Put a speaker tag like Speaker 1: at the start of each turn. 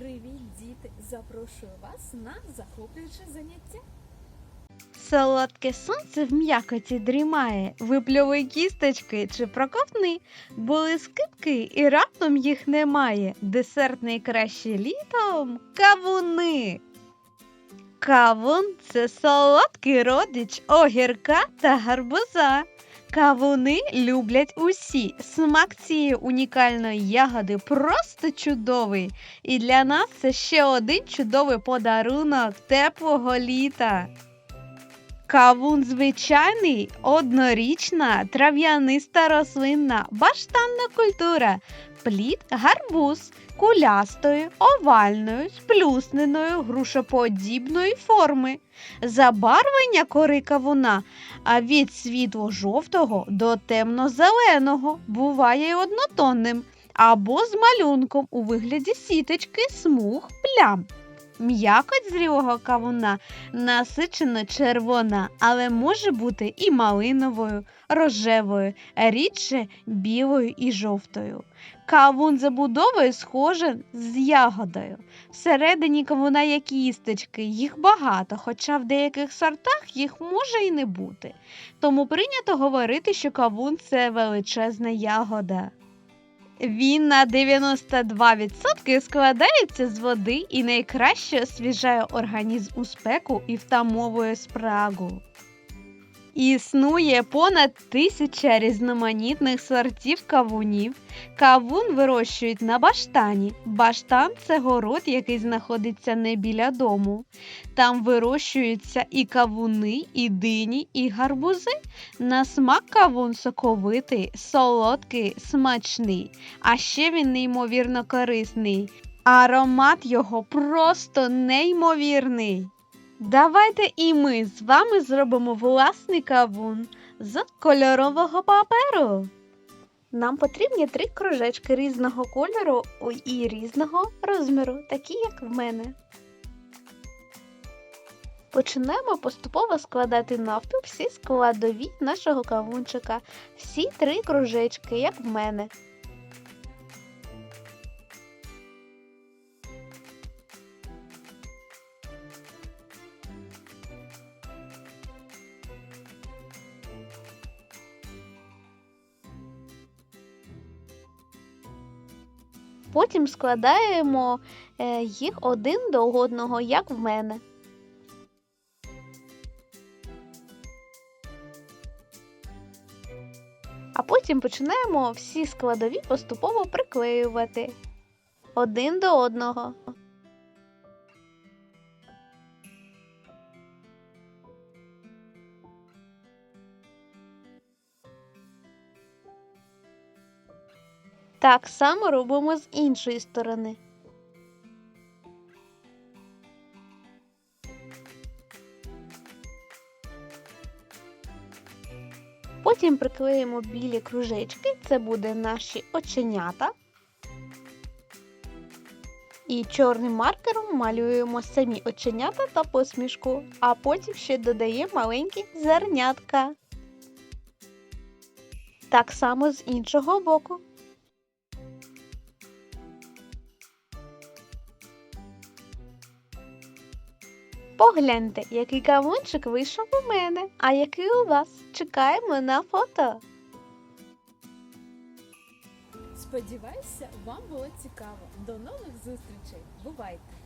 Speaker 1: Привіт, діти! Запрошую вас на захоплююче заняття.
Speaker 2: Солодке сонце в м'якоті дрімає, випльовуй кісточки чи проковтни, були скипки і раптом їх немає. Десерт найкраще літом кавуни. Кавун це солодкий родич огірка та гарбуза. Кавуни люблять усі. Смак цієї унікальної ягоди просто чудовий. І для нас це ще один чудовий подарунок теплого літа. Кавун звичайний, однорічна, трав'яниста рослинна, баштанна культура, плід гарбуз кулястої, овальної, сплюсненої, грушоподібної форми. Забарвлення кори кавуна від світло-жовтого до темно-зеленого буває однотонним або з малюнком у вигляді сіточки, смуг, плям. М'якоть зрілого кавуна насичено червона, але може бути і малиновою, рожевою, рідше білою і жовтою. Кавун забудовою схожий з ягодою. Всередині кавуна є кісточки, їх багато, хоча в деяких сортах їх може і не бути. Тому прийнято говорити, що кавун це величезна ягода. Він на 92% складається з води і найкраще освіжає організм у спеку і втамовує спрагу. Існує понад тисяча різноманітних сортів кавунів. Кавун вирощують на баштані. Баштан це город, який знаходиться не біля дому. Там вирощуються і кавуни, і дині, і гарбузи. На смак кавун соковитий, солодкий, смачний, а ще він неймовірно корисний. Аромат його просто неймовірний. Давайте і ми з вами зробимо власний кавун з кольорового паперу. Нам потрібні три кружечки різного кольору і різного розміру, такі як в мене. Починаємо поступово складати навпіл всі складові нашого кавунчика. Всі три кружечки, як в мене. Потім складаємо е, їх один до одного, як в мене. А потім починаємо всі складові поступово приклеювати один до одного. Так само робимо з іншої сторони. Потім приклеїмо білі кружечки, це буде наші оченята. І чорним маркером малюємо самі оченята та посмішку, а потім ще додаємо маленькі зернятка. Так само з іншого боку. Погляньте, який кавунчик вийшов у мене, а який у вас. Чекаємо на фото.
Speaker 1: Сподіваюся, вам було цікаво. До нових зустрічей. Бувайте!